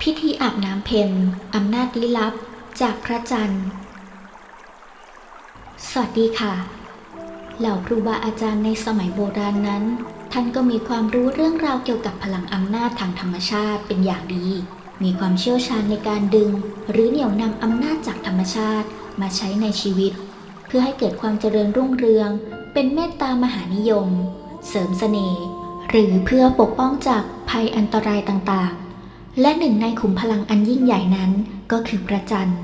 พิธีอาบน้ำเพ็ญอำนาจลี้ลับจากพระจันทร์ สวัสดีค่ะ เหล่าครูบาอาจารย์ในสมัยโบราณนั้น ท่านก็มีความรู้เรื่องราวเกี่ยวกับพลังอำนาจทางธรรมชาติเป็นอย่างดี มีความเชี่ยวชาญในการดึง หรือเหนี่ยวนำอำนาจจากธรรมชาติมาใช้ในชีวิต เพื่อให้เกิดความเจริญรุ่งเรือง เป็นเมตตามหานิยม เสริมเสน่ห์หรือเพื่อปกป้องจากภัยอันตรายต่างๆ และหนึ่งในขุมพลังอันยิ่งใหญ่นั้นก็คือพระจันทร์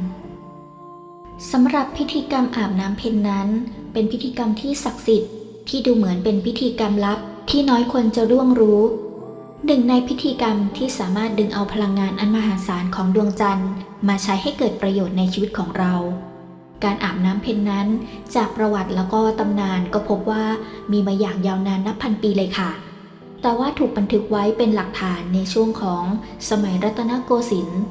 สำหรับพิธีกรรมอาบน้ำเพ็ญนั้น เป็นพิธีกรรมที่ศักดิ์สิทธิ์ที่ดูเหมือนเป็นพิธีกรรมลับที่น้อยคนจะร่วงรู้ หนึ่งในพิธีกรรมที่สามารถดึงเอาพลังงานอันมหาศาลของดวงจันทร์ มาใช้ให้เกิดประโยชน์ในชีวิตของเรา การอาบน้ำเพ็ญนั้น จากประวัติแล้วก็ตำนานก็พบว่ามีมาอย่างยาวนานนับพันปีเลยค่ะ แต่ว่าถูกบันทึกไว้เป็นหลักฐานในช่วงของสมัยรัตนโกสินทร์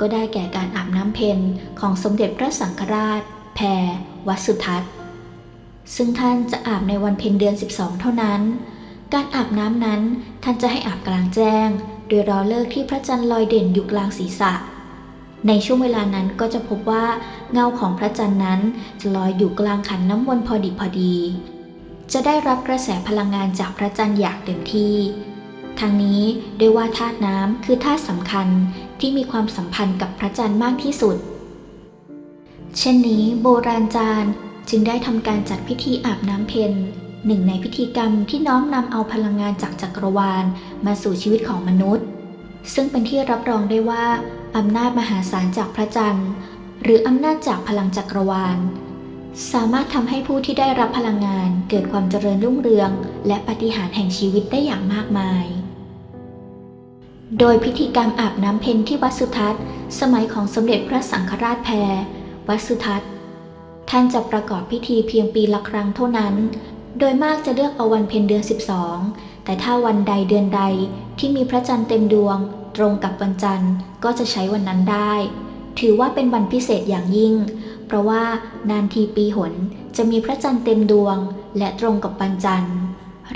ก็ได้แก่การอาบน้ำเพ็ญของสมเด็จพระสังฆราช แพรวัดสุทัศน์ ซึ่งท่านจะอาบในวันเพ็ญเดือน 12 เท่านั้น การอาบน้ำนั้นท่านจะให้อาบกลางแจ้ง โดยรอเลิกที่พระจันทร์ลอยเด่นอยู่กลางศีรษะ ในช่วงเวลานั้นก็จะพบว่าเงาของพระจันทร์นั้นจะลอยอยู่กลางขันน้ำมนพอดีพอดี จะได้รับกระแสพลังงานจากพระจันทร์อย่างเต็มที่ทางนี้ด้วยว่าธาตุน้ำคือธาตุสำคัญที่มีความสัมพันธ์กับพระจันทร์มากที่สุด เช่นนี้โบราณจารย์จึงได้ทำการจัดพิธีอาบน้ำเพ็ญหนึ่งในพิธีกรรมที่น้อมนำเอาพลังงานจากจักรวาลมาสู่ชีวิตของมนุษย์ ซึ่งเป็นที่รับรองได้ว่าอำนาจมหาศาลจากพระจันทร์ หรืออำนาจจากพลังจักรวาล สามารถทำให้ผู้ที่ได้รับพลังงานเกิดความเจริญรุ่งเรือง และปฏิหารแห่งชีวิตได้อย่างมากมาย โดยพิธีกรรมอาบน้ำเพ็ญที่วัดสุทัศน์ สมัยของสมเด็จพระสังฆราชแพรวัดสุทัศน์ ท่านจะประกอบพิธีเพียงปีละครั้งเท่านั้น โดยมากจะเลือกเอาวันเพ็ญเดือน 12 แต่ถ้าวันใดเดือนใดที่มีพระจันทร์เต็มดวง ตรงกับวันจันทร์ก็จะใช้วันนั้นได้ ถือว่าเป็นวันพิเศษอย่างยิ่ง เพราะว่านานทีปีหนจะมีพระจันทร์เต็มดวง และตรงกับวันจันทร์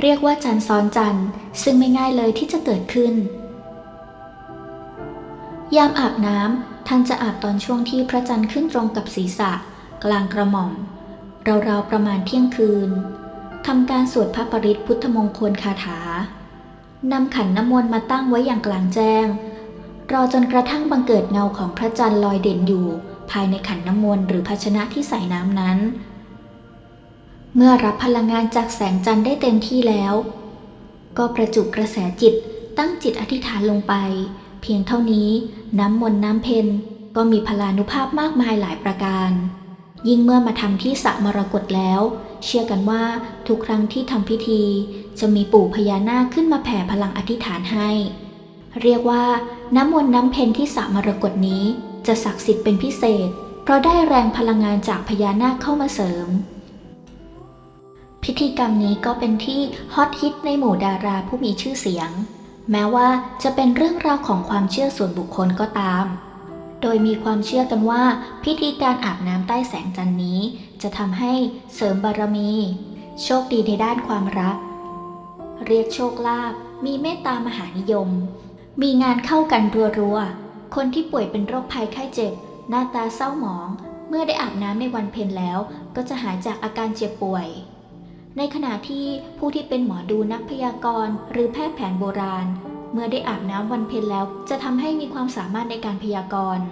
เรียกว่าจันทร์ซ้อนจันทร์ ซึ่งไม่ง่ายเลยที่จะเกิดขึ้น ยามอาบน้ำท่านจะอาบตอนช่วงที่พระจันทร์ขึ้นตรงกับศีรษะ กลางกระหม่อมราวๆประมาณเที่ยงคืนทำการสวดพระปริตพุทธมงคลคาถานำขันน้ำมนต์มาตั้งไว้อย่างกลางแจ้ง รอจนกระทั่งบังเกิดเงาของพระจันทร์ลอยเด่นอยู่ ภายในขันน้ำมนต์หรือภาชนะที่ใส่น้ำนั้น เมื่อรับพลังงานจากแสงจันทร์ได้เต็มที่แล้ว ก็ประจุกระแสจิตตั้งจิตอธิษฐานลงไป เพียงเท่านี้น้ำมนต์น้ำเพนก็มีพลานุภาพมากมายหลายประการ ยิ่งเมื่อมาทำที่สระมรกตแล้ว เชื่อกันว่าทุกครั้งที่ทำพิธี จะมีปู่พญานาคขึ้นมาแผ่พลังอธิษฐานให้ เรียกว่าน้ำมนต์น้ำเพนที่สระมรกตนี้ จะศักดิ์สิทธิ์เป็นพิเศษ เพราะได้แรงพลังงานจากพญานาคเข้ามาเสริม พิธีกรรมนี้ก็เป็นที่ฮอตฮิตในหมู่ดาราผู้มีชื่อเสียง แม้ว่าจะเป็นเรื่องราวของความเชื่อส่วนบุคคลก็ตาม โดยมีความเชื่อกันว่า พิธีการอาบน้ำใต้แสงจันทร์นี้ จะทำให้เสริมบารมี โชคดีในด้านความรัก เรียกโชคลาภมีเมตตามหานิยม มีงานเข้ากันรัวๆ คนที่ป่วยเป็นโรคภัยไข้เจ็บ หน้าตาเศร้าหมอง เมื่อได้อาบน้ำในวันเพ็ญแล้ว ก็จะหายจากอาการเจ็บป่วย ในขณะที่ผู้ที่เป็นหมอดูนักพยากรณ์ หรือแพทย์แผนโบราณ เมื่อได้อาบน้ำวันเพ็ญแล้ว จะทำให้มีความสามารถในการพยากรณ์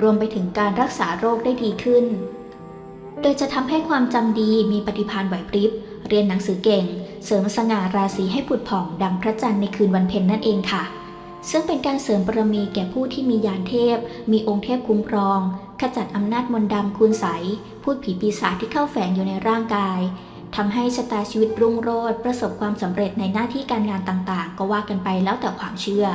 รวมไปถึงการรักษาโรคได้ดีขึ้น โดยจะทำให้ความจำดีมีปฏิภาณไหวพริบ เรียนหนังสือเก่ง เสริมสง่าราศีให้ผุดผ่องดังพระจันทร์ในคืนวันเพ็ญนั่นเองค่ะ ซึ่งเป็นการเสริมบารมีแก่ผู้ที่มียานเทพ มีองค์เทพคุ้มครอง ขจัดอำนาจมนต์ดำคุณใสพูดผีปีศาจที่เข้าแฝงอยู่ในร่างกายทำให้ชะตาชีวิตรุ่งโรจน์ประสบความสำเร็จในหน้าที่การงานต่างๆ ก็ว่ากันไปแล้วแต่ความเชื่อ